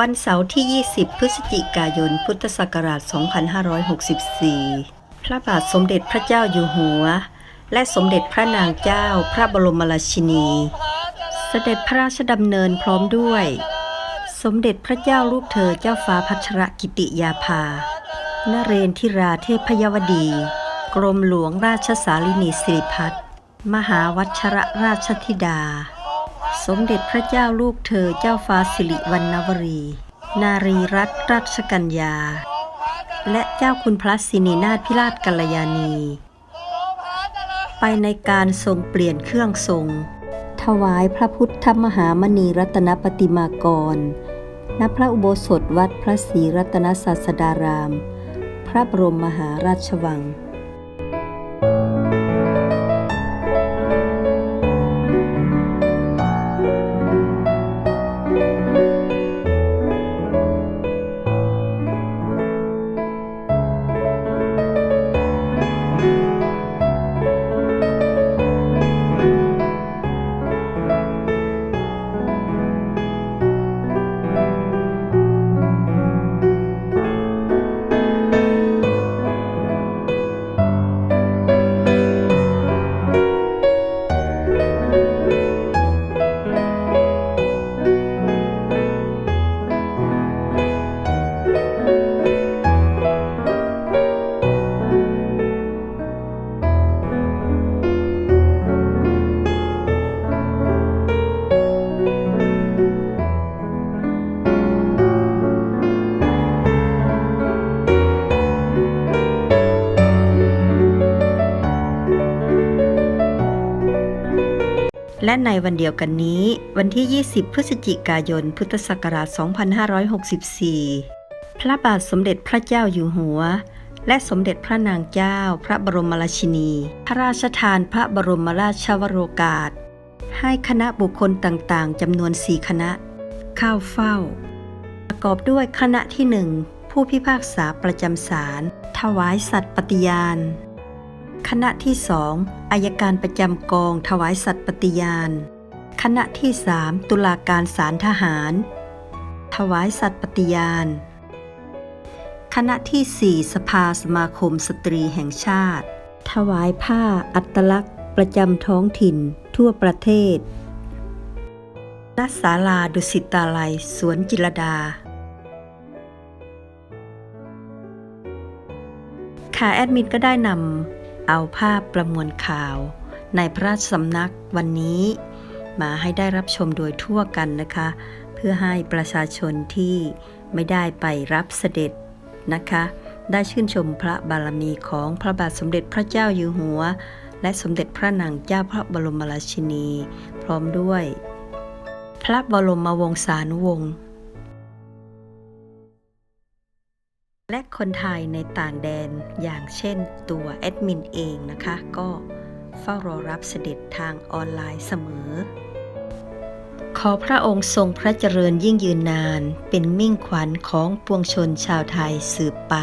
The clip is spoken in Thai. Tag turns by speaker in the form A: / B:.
A: วันเสาร์ที่ 20 พฤศจิกายน พุทธศักราช 2564 พระบาทสมเด็จพระเจ้าอยู่หัว และสมเด็จพระนางเจ้าพระบรมราชินี เสด็จพระราชดำเนินพร้อมด้วย สมเด็จพระเจ้าลูกเธอเจ้าฟ้าพัชรกิติยาภา นเรนทิราเทพยวดี กรมหลวงราชสาลินีสิริพัฒน์มหาวัชรราชธิดา สมเด็จพระเจ้าลูกเธอเจ้าฟ้าสิริวัณณวรี นารีรัตนราชกัญญา และเจ้าคุณพระสินีนาถพิราชกัลยาณี ไปในการทรงเปลี่ยนเครื่องทรง ถวายพระพุทธมหามณีรัตนปฏิมากร ณ พระอุโบสถวัดพระศรีรัตนศาสดาราม พระบรมมหาราชวัง และในวันเดียวกันนี้ วันที่ 20 พฤศจิกายน พุทธศักราช 2564 พระบาทสมเด็จพระเจ้าอยู่หัว และสมเด็จพระนางเจ้า พระบรมราชินี พระราชทานพระบรมราชวโรกาส ให้คณะบุคคลต่างๆจำนวนสี่คณะ เข้าเฝ้า ประกอบด้วยคณะที่หนึ่งผู้พิพากษาประจำศาลถวายสัตย์ปฏิญาณ คณะที่สองอายการประจำกองถวายสัตย์ปฏิญาณ คณะที่สามตุลาการศาลทหาร ถวายสัตย์ปฏิญาณ คณะที่สี่สภาสมาคมสตรีแห่งชาติ ถวายผ้าอัตลักษณ์ ประจำท้องถิ่น ทั่วประเทศณศาลาดุสิตาลัย สวนจิรดาค่ะแอดมินก็ได้นำ เอาภาพประมวลข่าว ในพระราชสำนักวันนี้ มาให้ได้รับชมโดยทั่วกันนะคะ เพื่อให้ประชาชนที่ไม่ได้ไปรับเสด็จนะคะ ได้ชื่นชมพระบารมีของพระบาทสมเด็จพระเจ้าอยู่หัว และสมเด็จพระนางเจ้าพระบรมราชินี พร้อมด้วย พระบรมวงศานุวงศ์ และคนไทยในต่างแดนอย่างเช่นตัวแอดมินเองนะคะ ก็เฝ้ารอรับเสด็จทางออนไลน์เสมอ ขอพระองค์ทรงพระเจริญยิ่งยืนนาน เป็นมิ่งขวัญของปวงชนชาวไทยสืบไป